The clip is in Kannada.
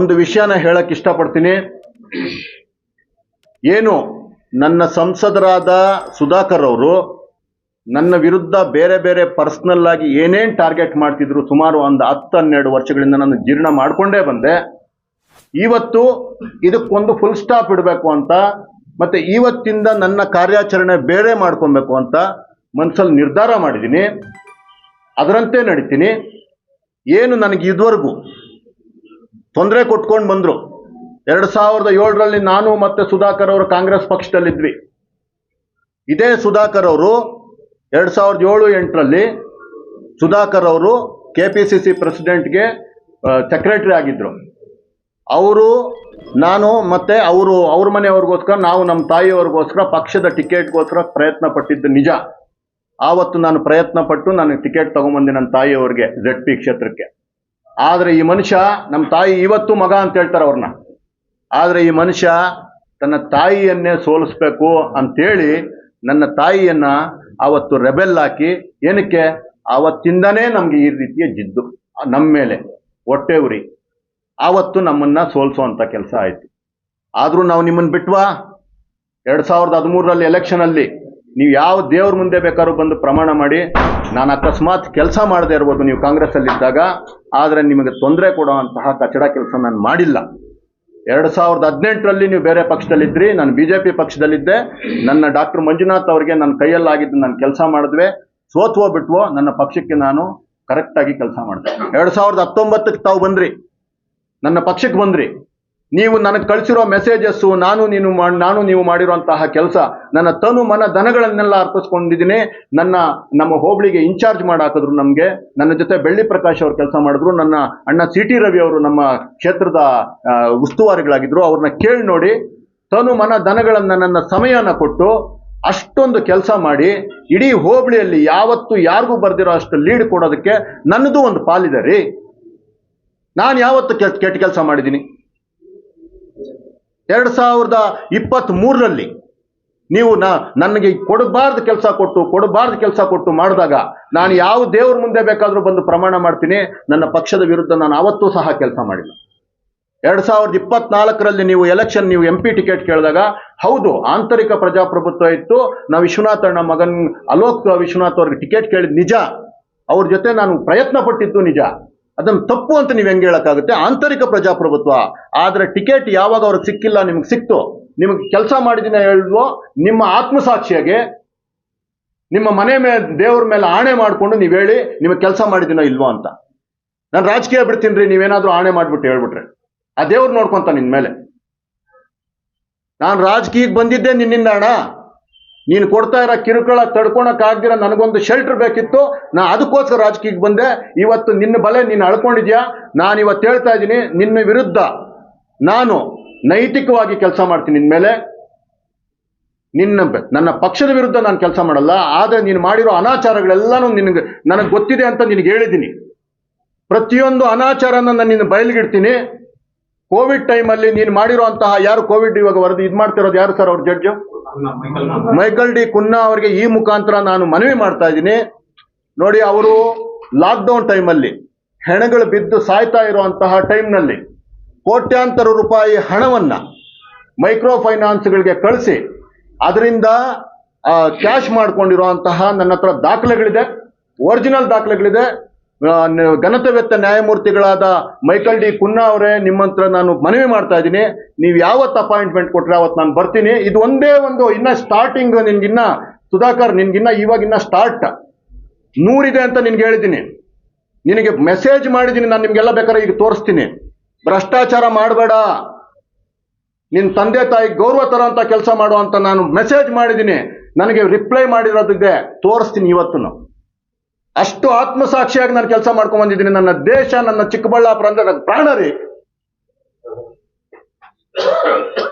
ಒಂದು ವಿಷಯನ ಹೇಳಕ್ಕೆ ಇಷ್ಟಪಡ್ತೀನಿ. ಏನು, ನನ್ನ ಸಂಸದರಾದ ಸುಧಾಕರ್ ಅವರು ನನ್ನ ವಿರುದ್ಧ ಬೇರೆ ಬೇರೆ ಪರ್ಸನಲ್ ಆಗಿ ಏನೇನ್ ಟಾರ್ಗೆಟ್ ಮಾಡ್ತಿದ್ರು ಸುಮಾರು ಒಂದು ಹತ್ತು ಹನ್ನೆರಡು ವರ್ಷಗಳಿಂದ ನಾನು ಜೀರ್ಣ ಮಾಡ್ಕೊಂಡೇ ಬಂದೆ. ಇವತ್ತು ಇದಕ್ಕೊಂದು ಫುಲ್ ಸ್ಟಾಪ್ ಇಡಬೇಕು ಅಂತ, ಮತ್ತೆ ಇವತ್ತಿಂದ ನನ್ನ ಕಾರ್ಯಾಚರಣೆ ಬೇರೆ ಮಾಡ್ಕೊಬೇಕು ಅಂತ ಮನಸ್ಸಲ್ಲಿ ನಿರ್ಧಾರ ಮಾಡಿದ್ದೀನಿ. ಅದರಂತೆ ನಡೀತೀನಿ. ಏನು ನನಗೆ ಇದುವರೆಗೂ ತೊಂದರೆ ಕೊಟ್ಕೊಂಡು ಬಂದರು. ಎರಡು ಸಾವಿರದ ಏಳರಲ್ಲಿ ನಾನು ಮತ್ತೆ ಸುಧಾಕರ್ ಅವರು ಕಾಂಗ್ರೆಸ್ ಪಕ್ಷದಲ್ಲಿದ್ವಿ. ಇದೇ ಸುಧಾಕರ್ ಅವರು ಎರಡು ಸಾವಿರದ ಏಳು, ಎಂಟರಲ್ಲಿ ಸುಧಾಕರ್ ಅವರು ಕೆ ಪಿ ಸಿ ಸಿ ಪ್ರೆಸಿಡೆಂಟ್ಗೆ ಸೆಕ್ರೆಟರಿ ಆಗಿದ್ದರು ಅವರು, ನಾನು ಮತ್ತೆ ಅವರು, ಅವ್ರ ಮನೆಯವ್ರಿಗೋಸ್ಕರ, ನಾವು ನಮ್ಮ ತಾಯಿಯವ್ರಿಗೋಸ್ಕರ, ಪಕ್ಷದ ಟಿಕೆಟ್ಗೋಸ್ಕರ ಪ್ರಯತ್ನ ಪಟ್ಟಿದ್ದು ನಿಜ. ಆವತ್ತು ನಾನು ಪ್ರಯತ್ನ ಪಟ್ಟು ನಾನು ಟಿಕೆಟ್ ತೊಗೊಂಬಂದೆ ನನ್ನ ತಾಯಿಯವ್ರಿಗೆ ಜೆಡ್ ಪಿ ಕ್ಷೇತ್ರಕ್ಕೆ. ಆದರೆ ಈ ಮನುಷ್ಯ ನಮ್ಮ ತಾಯಿ ಇವತ್ತು ಮಗ ಅಂತ ಹೇಳ್ತಾರೆ ಅವ್ರನ್ನ. ಆದರೆ ಈ ಮನುಷ್ಯ ತನ್ನ ತಾಯಿಯನ್ನೇ ಸೋಲಿಸ್ಬೇಕು ಅಂತೇಳಿ ನನ್ನ ತಾಯಿಯನ್ನ ಆವತ್ತು ರೆಬೆಲ್ ಹಾಕಿ ಏನಕ್ಕೆ? ಆವತ್ತಿಂದನೇ ನಮ್ಗೆ ಈ ರೀತಿಯ ಜಿದ್ದು ನಮ್ಮ ಮೇಲೆ, ಹೊಟ್ಟೆ ಉರಿ. ಆವತ್ತು ನಮ್ಮನ್ನ ಸೋಲಿಸುವಂಥ ಕೆಲಸ ಆಯ್ತು. ಆದರೂ ನಾವು ನಿಮ್ಮನ್ನ ಬಿಟ್ವಾ? ಎರಡು ಸಾವಿರದ ಹದಿಮೂರರಲ್ಲಿ ಎಲೆಕ್ಷನ್ ಅಲ್ಲಿ ನೀವು ಯಾವ ದೇವ್ರ ಮುಂದೆ ಬೇಕಾದ್ರೂ ಬಂದು ಪ್ರಮಾಣ ಮಾಡಿ, ನಾನು ಅಕಸ್ಮಾತ್ ಕೆಲಸ ಮಾಡದೇ ಇರ್ಬೋದು ನೀವು ಕಾಂಗ್ರೆಸ್ ಅಲ್ಲಿ ಇದ್ದಾಗ ಆದ್ರೆ ನಿಮಗೆ ತೊಂದರೆ ಕೊಡುವಂತಹ ಕಚಡ ಕೆಲಸ ನಾನು ಮಾಡಿಲ್ಲ. ಎರಡು ಸಾವಿರದ ಹದಿನೆಂಟರಲ್ಲಿ ನೀವು ಬೇರೆ ಪಕ್ಷದಲ್ಲಿದ್ರಿ, ನಾನು ಬಿಜೆಪಿ ಪಕ್ಷದಲ್ಲಿದ್ದೆ, ನನ್ನ ಡಾಕ್ಟರ್ ಮಂಜುನಾಥ್ ಅವರಿಗೆ ನನ್ನ ಕೈಯಲ್ಲಾಗಿದ್ದು ನಾನು ಕೆಲಸ ಮಾಡಿದ್ವಿ, ಸೋತ್ವೋ ಬಿಟ್ವೋ, ನನ್ನ ಪಕ್ಷಕ್ಕೆ ನಾನು ಕರೆಕ್ಟಾಗಿ ಕೆಲಸ ಮಾಡಿದೆ. ಎರಡು ಸಾವಿರದ ಹತ್ತೊಂಬತ್ತಕ್ಕೆ ತಾವು ಬಂದ್ರಿ, ನನ್ನ ಪಕ್ಷಕ್ಕೆ ಬಂದ್ರಿ. ನೀವು ನನಗೆ ಕಳಿಸಿರೋ ಮೆಸೇಜಸ್ಸು ನಾನು ನೀನು ಮಾ, ನಾನು ನೀವು ಮಾಡಿರುವಂತಹ ಕೆಲಸ, ನನ್ನ ತನು ಮನ ದನಗಳನ್ನೆಲ್ಲ ಅರ್ಪಿಸ್ಕೊಂಡಿದ್ದೀನಿ, ನನ್ನ, ನಮ್ಮ ಹೋಬಳಿಗೆ ಇನ್ಚಾರ್ಜ್ ಮಾಡಾಕಿದ್ರು ನಮಗೆ, ನನ್ನ ಜೊತೆ ಬೆಳ್ಳಿ ಪ್ರಕಾಶ್ ಅವರು ಕೆಲಸ ಮಾಡಿದ್ರು, ನನ್ನ ಅಣ್ಣ ಸಿ ಟಿ ರವಿ ಅವರು ನಮ್ಮ ಕ್ಷೇತ್ರದ ಉಸ್ತುವಾರಿಗಳಾಗಿದ್ದರು ಅವ್ರನ್ನ ಕೇಳಿ ನೋಡಿ, ತನು ಮನ ದನಗಳನ್ನು ನನ್ನ ಸಮಯನ ಕೊಟ್ಟು, ಅಷ್ಟೊಂದು ಕೆಲಸ ಮಾಡಿ, ಇಡೀ ಹೋಬಳಿಯಲ್ಲಿ ಯಾವತ್ತು ಯಾರಿಗೂ ಬರ್ದಿರೋ ಅಷ್ಟು ಲೀಡ್ ಕೊಡೋದಕ್ಕೆ ನನ್ನದು ಒಂದು ಪಾಲಿದೆ ರೀ. ನಾನು ಯಾವತ್ತು ಕೆಟ್ಟ ಕೆಟ್ಟ ಕೆಲಸ ಮಾಡಿದ್ದೀನಿ. ಎರಡು ಸಾವಿರದ ಇಪ್ಪತ್ತ್ ಮೂರರಲ್ಲಿ ನೀವು ನನಗೆ ಕೊಡಬಾರ್ದು ಕೆಲಸ ಕೊಟ್ಟು, ಕೊಡಬಾರ್ದು ಕೆಲಸ ಕೊಟ್ಟು ಮಾಡಿದಾಗ ನಾನು ಯಾವ ದೇವ್ರ ಮುಂದೆ ಬೇಕಾದರೂ ಬಂದು ಪ್ರಮಾಣ ಮಾಡ್ತೀನಿ, ನನ್ನ ಪಕ್ಷದ ವಿರುದ್ಧ ನಾನು ಅವತ್ತೂ ಸಹ ಕೆಲಸ ಮಾಡಿಲ್ಲ. ಎರಡು ಸಾವಿರದ ಇಪ್ಪತ್ನಾಲ್ಕರಲ್ಲಿ ನೀವು ಎಲೆಕ್ಷನ್ ನೀವು ಎಂ ಪಿ ಟಿಕೆಟ್ ಕೇಳಿದಾಗ, ಹೌದು, ಆಂತರಿಕ ಪ್ರಜಾಪ್ರಭುತ್ವ ಇತ್ತು, ನಾವು ವಿಶ್ವನಾಥ್ ಅಣ್ಣ ಮಗನ್ ಅಲೋಕ್ ವಿಶ್ವನಾಥ್ ಅವ್ರಿಗೆ ಟಿಕೆಟ್ ಕೇಳಿದ ನಿಜ. ಅವ್ರ ಜೊತೆ ನಾನು ಪ್ರಯತ್ನ ಪಟ್ಟಿದ್ದು ನಿಜ. ಅದನ್ನು ತಪ್ಪು ಅಂತ ನೀವು ಹೆಂಗೆ ಹೇಳೋಕ್ಕಾಗುತ್ತೆ? ಆಂತರಿಕ ಪ್ರಜಾಪ್ರಭುತ್ವ. ಆದ್ರೆ ಟಿಕೆಟ್ ಯಾವಾಗ ಅವ್ರಿಗೆ ಸಿಕ್ಕಿಲ್ಲ, ನಿಮ್ಗೆ ಸಿಕ್ತು. ನಿಮಗೆ ಕೆಲಸ ಮಾಡಿದಿನ ಹೇಳುವ ನಿಮ್ಮ ಆತ್ಮಸಾಕ್ಷಿಯಾಗೆ ನಿಮ್ಮ ಮನೆ ಮೇಲೆ ದೇವ್ರ ಮೇಲೆ ಆಣೆ ಮಾಡಿಕೊಂಡು ನೀವು ಹೇಳಿ ನಿಮಗೆ ಕೆಲಸ ಮಾಡಿದಿನೋ ಇಲ್ವೋ ಅಂತ. ನಾನು ರಾಜಕೀಯ ಬಿಡ್ತೀನಿ ರೀ ನೀವೇನಾದ್ರೂ ಆಣೆ ಮಾಡ್ಬಿಟ್ಟು ಹೇಳ್ಬಿಟ್ರೆ. ಆ ದೇವ್ರು ನೋಡ್ಕೊಂತ ನಿನ್ ಮೇಲೆ. ನಾನು ರಾಜಕೀಯಕ್ಕೆ ಬಂದಿದ್ದೆ ನಿನ್ನಿಂದ ಅಣ್ಣ. ನೀನು ಕೊಡ್ತಾ ಇರೋ ಕಿರುಕುಳ ತಡ್ಕೊಳಕ್ ಆಗ್ದಿರ ನನಗೊಂದು ಶೆಲ್ಟರ್ ಬೇಕಿತ್ತು, ನಾ ಅದಕ್ಕೋಸ್ಕರ ರಾಜಕೀಯಕ್ಕೆ ಬಂದೆ. ಇವತ್ತು ನಿನ್ನ ಬಲೆ ನೀನು ಅಳ್ಕೊಂಡಿದ್ಯಾ? ನಾನು ಇವತ್ತು ಹೇಳ್ತಾ ಇದ್ದೀನಿ, ನಿನ್ನ ವಿರುದ್ಧ ನಾನು ನೈತಿಕವಾಗಿ ಕೆಲಸ ಮಾಡ್ತೀನಿ ನಿನ್ನ ಮೇಲೆ. ನಿನ್ನ ನನ್ನ ಪಕ್ಷದ ವಿರುದ್ಧ ನಾನು ಕೆಲಸ ಮಾಡಲ್ಲ, ಆದರೆ ನೀನು ಮಾಡಿರೋ ಅನಾಚಾರಗಳೆಲ್ಲನೂ ನಿನಗೆ ನನಗೆ ಗೊತ್ತಿದೆ ಅಂತ ನಿನಗೆ ಹೇಳಿದ್ದೀನಿ. ಪ್ರತಿಯೊಂದು ಅನಾಚಾರನ ನಾನು ನಿನ್ನ ಬಯಲಿಗಿಡ್ತೀನಿ. ಕೋವಿಡ್ ಟೈಮಲ್ಲಿ ನೀನು ಮಾಡಿರೋ ಅಂತಹ ಯಾರು ಕೋವಿಡ್ ಇವಾಗ ವರದಿ ಇದು ಮಾಡ್ತಿರೋದು ಯಾರು ಸರ್ ಅವ್ರ ಜಡ್ಜು ಮೈಕಲ್ ಡಿ ಕುನ್ನಾ ಅವರಿಗೆ ಈ ಮುಖಾಂತರ ನಾನು ಮನವಿ ಮಾಡ್ತಾ ಇದ್ದೀನಿ. ನೋಡಿ, ಅವರು ಲಾಕ್ಡೌನ್ ಟೈಮಲ್ಲಿ ಹೆಣಗಳು ಬಿದ್ದು ಸಾಯ್ತಾ ಇರುವಂತಹ ಟೈಮ್ನಲ್ಲಿ ಕೋಟ್ಯಾಂತರ ರೂಪಾಯಿ ಹಣವನ್ನ ಮೈಕ್ರೋ ಫೈನಾನ್ಸ್ಗಳಿಗೆ ಕಳಿಸಿ, ಅದರಿಂದ ಕ್ಯಾಶ್ ಮಾಡಿಕೊಂಡಿರುವಂತಹ ನನ್ನ ಹತ್ರ ದಾಖಲೆಗಳಿದೆ ಒರಿಜಿನಲ್ ದಾಖಲೆಗಳಿದೆ. ನ- ನ್ಯಾಯಮೂರ್ತಿಗಳಾದ ಮೈಕಲ್ ಡಿ ಕುನ್ನಾ ಅವರೇ, ನಿಮ್ಮ ನಾನು ಮನವಿ ಮಾಡ್ತಾ ಇದ್ದೀನಿ. ನೀವು ಯಾವತ್ತು ಅಪಾಯಿಂಟ್ಮೆಂಟ್ ಕೊಟ್ಟರೆ ಅವತ್ತು ನಾನು ಬರ್ತೀನಿ. ಇದು ಒಂದೇ ಒಂದು, ಇನ್ನ ಸ್ಟಾರ್ಟಿಂಗ್ ನಿನ್ಗಿನ್ನ, ಸುಧಾಕರ್, ನಿನ್ಗಿನ್ನ ಇವಾಗಿನ್ನ ಸ್ಟಾರ್ಟ್ ನೂರಿದೆ ಅಂತ ನಿನ್ಗೆ ಹೇಳಿದ್ದೀನಿ. ನಿನಗೆ ಮೆಸೇಜ್ ಮಾಡಿದ್ದೀನಿ, ನಾನು ನಿಮ್ಗೆಲ್ಲ ಬೇಕಾದ್ರೆ ಈಗ ತೋರಿಸ್ತೀನಿ. ಭ್ರಷ್ಟಾಚಾರ ಮಾಡಬೇಡ. ನಿನ್ನ ತಂದೆ ತಾಯಿ ಗೌರವ ತರ ಕೆಲಸ ಮಾಡುವಂತ ನಾನು ಮೆಸೇಜ್ ಮಾಡಿದ್ದೀನಿ. ನನಗೆ ರಿಪ್ಲೈ ಮಾಡಿರೋದಿದೆ. ತೋರಿಸ್ತೀನಿ ಇವತ್ತು ಅಷ್ಟು ಆತ್ಮಸಾಕ್ಷಿಯಾಗಿ ನಾನು ಕೆಲಸ ಮಾಡ್ಕೊಂಡ್ ಬಂದಿದ್ದೀನಿ. ನನ್ನ ದೇಶ ನನ್ನ ಚಿಕ್ಕಬಳ್ಳಾಪುರ ಅಂದ್ರೆ ನನ್ನ ಪ್ರಾಣ ರೀ